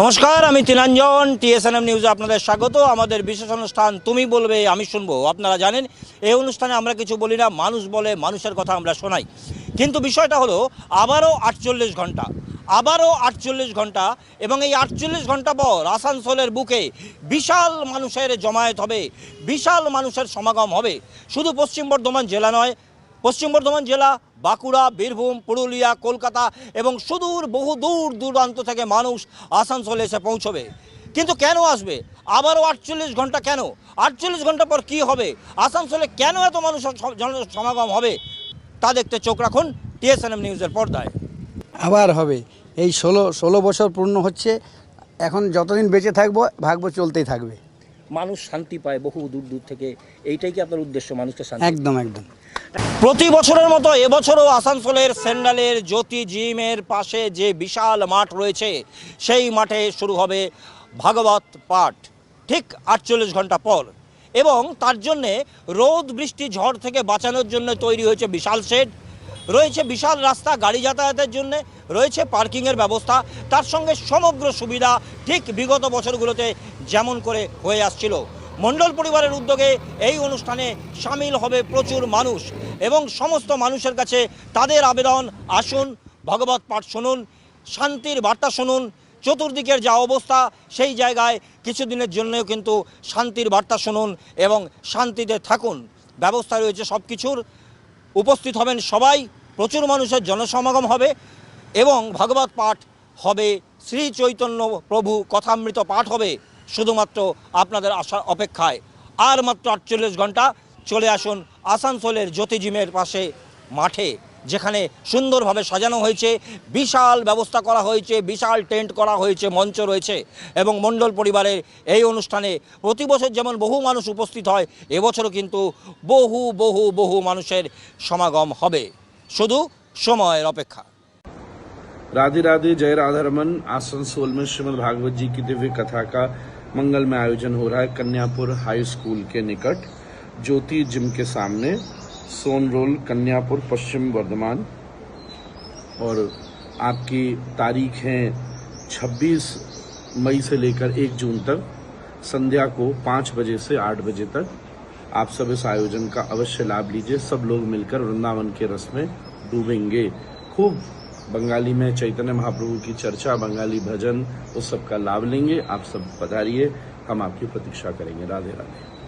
নমস্কার, আমি তিনাঞ্জন, টিএসএনএম নিউজে আপনাদের স্বাগত। আমাদের বিশেষ অনুষ্ঠান, তুমি বলবে, আমি শুনব। আপনারা জানেন, এই অনুষ্ঠানে আমরা কিছু বলি না, মানুষ বলে, মানুষের কথা আমরা শোনাই। কিন্তু বিষয়টা হলো, আবারও আটচল্লিশ ঘণ্টা, আবারও আটচল্লিশ ঘণ্টা, এবং এই আটচল্লিশ ঘণ্টা পর আসানসোলের বুকে বিশাল মানুষের জমায়েত হবে, বিশাল মানুষের সমাগম হবে। শুধু পশ্চিম বর্ধমান জেলা নয় পশ্চিম বর্ধমান জেলা বাঁকুড়া বীরভূম পুরুলিয়া কলকাতা এবং সুদূর বহু দূর দূরান্ত থেকে মানুষ আসানসোলে এসে পৌঁছবে। কিন্তু কেন আসবে? আবারও আটচল্লিশ ঘণ্টা কেন? আটচল্লিশ ঘণ্টা পর কি হবে? আসানসোলে কেন এত মানুষ সমাগম হবে? তা দেখতে চোখ রাখুন টিএসএনএম নিউজের পর্দায়। আবার হবে। এই ষোলো ষোলো বছর পূর্ণ হচ্ছে। এখন যতদিন বেঁচে থাকব ভাগবো চলতেই থাকবে। মানুষ শান্তি পায় বহু দূর দূর থেকে। এইটাই কি আপনার উদ্দেশ্য মানুষকে শান্তি একদম একদম। প্রতি বছরের মতো এবছরও আসানসোলের সেন্ডালের জ্যোতি জিমের পাশে যে বিশাল মাঠ রয়েছে, সেই মাঠে শুরু হবে ভাগবত পাঠ, ঠিক আটচল্লিশ ঘণ্টা পর। এবং তার জন্যে রোদ, বৃষ্টি, ঝড় থেকে বাঁচানোর জন্য তৈরি হয়েছে বিশাল শেড, রয়েছে বিশাল রাস্তা গাড়ি যাতায়াতের জন্য, রয়েছে পার্কিংয়ের ব্যবস্থা, তার সঙ্গে সমগ্র সুবিধা ঠিক বিগত বছরগুলোতে যেমন করে হয়ে আসছিল। মণ্ডল পরিবারের উদ্যোগে এই অনুষ্ঠানে সামিল হবে প্রচুর মানুষ এবং সমস্ত মানুষের কাছে তাদের আবেদন। আসুন, ভগবত পাঠ শুনুন, শান্তির বার্তা শুনুন, চতুর্দিকের যা অবস্থা সেই জায়গায় কিছুদিনের জন্যও কিন্তু শান্তির বার্তা শুনুন এবং শান্তিতে থাকুন। ব্যবস্থা রয়েছে সব কিছুর উপস্থিত হবেন সবাই, প্রচুর মানুষের জনসমাগম হবে এবং ভাগবত পাঠ হবে। শ্রী চৈতন্য প্রভু কথামৃত পাঠ হবে। শুধুমাত্র আপনাদের আসার অপেক্ষায় আর মাত্র আটচল্লিশ ঘন্টা চলে আসুন আসানসোলের জ্যোতিজিমের পাশে মাঠে যেখানে সুন্দরভাবে সাজানো হয়েছে বিশাল ব্যবস্থা করা হয়েছে বিশাল টেন্ট করা হয়েছে মঞ্চ রয়েছে এবং মণ্ডল পরিবারের এই অনুষ্ঠানে প্রতি বছর যেমন বহু মানুষ উপস্থিত হয় এবছরও কিন্তু বহু বহু বহু মানুষের সমাগম হবে শুধু সময়ের অপেক্ষা राधे राधे जय राधा रमन आसनसोल में श्रीमद् भागवत जी की दिव्य कथा का मंगल में आयोजन हो रहा है कन्यापुर हाई स्कूल के निकट। ज्योति जिम के सामने, सोन रोल, कन्यापुर, पश्चिम वर्धमान। और आपकी तारीख है 26 मई से लेकर 1 जून तक, संध्या को 5 बजे से 8 बजे तक। आप सब इस आयोजन का अवश्य लाभ लीजिए। सब लोग मिलकर वृंदावन के रस में डूबेंगे। खूब बंगाली में चैतन्य महाप्रभु की चर्चा, बंगाली भजन उस सब का लाभ लेंगे। आप सब पधारिए, हम आपकी प्रतीक्षा करेंगे। राधे राधे।